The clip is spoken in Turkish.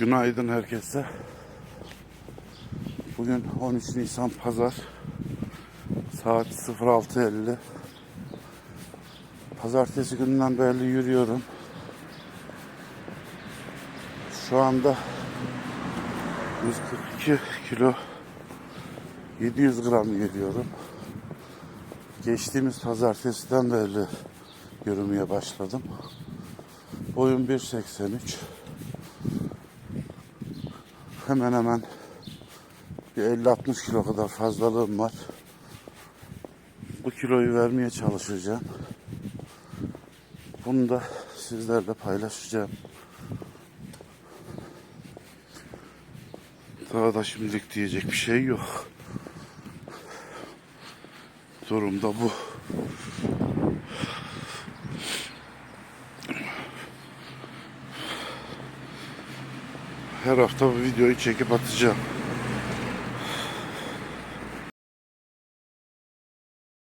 Günaydın herkese. Bugün 13 Nisan Pazar. Saat 06.50. Pazartesi gününden beri yürüyorum. Şu anda 142 kilo 700 gram geliyorum. Geçtiğimiz pazartesiden beri yürümeye başladım. Boyum 1.83. Hemen hemen bir 50-60 kilo kadar fazlalığım var. Bu kiloyu vermeye çalışacağım. Bunu da sizlerle paylaşacağım. Daha da şimdilik diyecek bir şey yok. Durum da bu. Her hafta bu videoyu çekip atacağım.